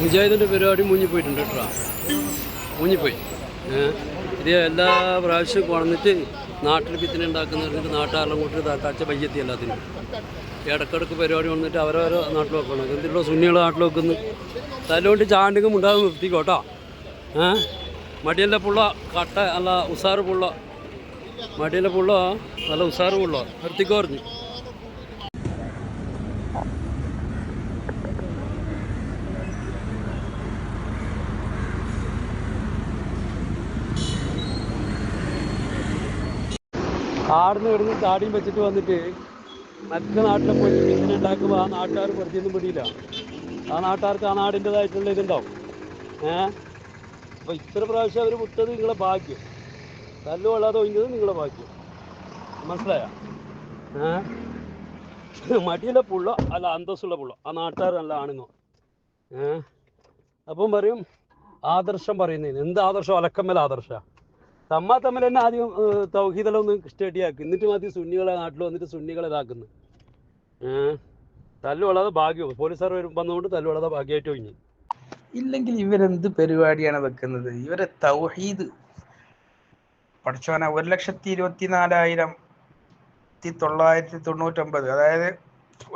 മുജാഹിദിന്റെ പരിപാടി മുങ്ങിപ്പോയിട്ടുണ്ട് കേട്ടോ. മുങ്ങിപ്പോയി. ഇത് എല്ലാ പ്രാവശ്യവും കൊണന്നിട്ട് നാട്ടിൽ പിത്തിനെ ഉണ്ടാക്കുന്നവർക്ക് നാട്ടുകാരെല്ലാം കൂട്ടി തച്ച പയ്യത്തി എല്ലാത്തിനും. ഇടക്കിടക്ക് പരിപാടി വന്നിട്ട് അവരവരെ നാട്ടിൽ വെക്കണം. എന്തിനുള്ള സുന്നികൾ നാട്ടിൽ വെക്കുന്നു? തല്ലുകൊണ്ട് ചാണ്ടിങ്ങും ഉണ്ടാകും നിർത്തിക്കോട്ടോ ഏ? മടിയല്ല പുള്ള കട്ട അല്ല ഉസാറ് പുള്ള. മടിയല്ല പുള്ള നല്ല ഉസാറ് പുള്ള. നിർത്തിക്കോ ആടുന്ന് കിടന്ന് താടിയും വെച്ചിട്ട് വന്നിട്ട് മറ്റു നാട്ടിലെ പോയി മീൻ ഉണ്ടാക്കുമ്പോൾ ആ നാട്ടുകാർ പ്രതിയൊന്നും പിടിയില്ല. ആ നാട്ടുകാർക്ക് ആ നാടിന്റെതായിട്ടുള്ള ഇതുണ്ടാവും. ഏ? അപ്പോൾ ഇത്ര പ്രാവശ്യം അവർ വിട്ടത് നിങ്ങളെ ഭാഗ്യം. തല്ലു കൊള്ളാതെ ഒഴിഞ്ഞത് നിങ്ങളെ ഭാഗ്യം. മനസ്സിലായോ? ഏ? മടിയിലെ പുള്ള അല്ല അന്തസ്സുള്ള പുള്ള. ആ നാട്ടുകാർ നല്ല ആണുങ്ങോ. ഏ? അപ്പം പറയും ആദർശം പറയുന്നതിന്. എന്ത് ആദർശം? അലക്കമ്മൽ ആദർശ. തമ്മ തമ്മിൽ തന്നെ ആദ്യം തൗഹീദെല്ലാം ഒന്ന് സ്റ്റഡിയാക്കി എന്നിട്ട് മതി സുന്നികളെ നാട്ടിൽ വന്നിട്ട് സുന്നികളെ ഇതാക്കുന്നു. തല്ലുള്ളത് ഭാഗ്യവും. ഭാഗ്യം പോലീസുകാർ വരും വന്നുകൊണ്ട് തല്ലുള്ളത് ഭാഗ്യമായിട്ട് ഒഴിഞ്ഞു. ഇല്ലെങ്കിൽ ഇവരെന്ത് പരിപാടിയാണ് വെക്കുന്നത്? ഇവരെ തൗഹീദ് പഠിച്ചോന ഒരു ലക്ഷത്തി ഇരുപത്തി നാലായിരത്തി തൊള്ളായിരത്തി തൊണ്ണൂറ്റൊമ്പത് അതായത്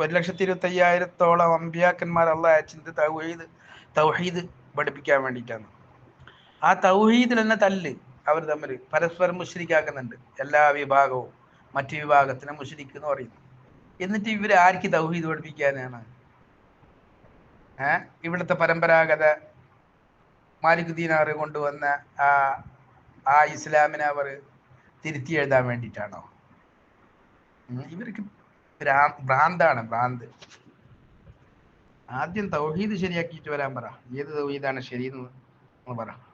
ഒരു ലക്ഷത്തി ഇരുപത്തി അയ്യായിരത്തോളം അമ്പിയാക്കന്മാർ അല്ല അയച്ചത് തൗഹീദ് തൗഹീദ് പഠിപ്പിക്കാൻ വേണ്ടിയിട്ടാണ്. ആ തൗഹീദിൽ തന്നെ തല്ല് അവർ തമ്മിൽ പരസ്പരം മുഷരിക്കാക്കുന്നുണ്ട്. എല്ലാ വിഭാഗവും മറ്റു വിഭാഗത്തിനെ മുഷരിക്ക് എന്ന് പറയുന്നു. എന്നിട്ട് ഇവർ ആർക്ക് തൗഹീദ് പഠിപ്പിക്കാനാണ്? ഇവിടുത്തെ പരമ്പരാഗത മാലിക് ദീനാറ് കൊണ്ടുവന്ന ആ ആ ഇസ്ലാമിനെ അവർ തിരുത്തി എഴുതാൻ വേണ്ടിയിട്ടാണോ? ഇവർക്ക് ഭ്രാ- ഭ്രാന്താണ് ഭ്രാന്ത്. ആദ്യം തൗഹീദ് ശരിയാക്കിയിട്ട് വരാൻ പറ. ഏത് തൗഹീദാണ് ശരി എന്ന് പറ.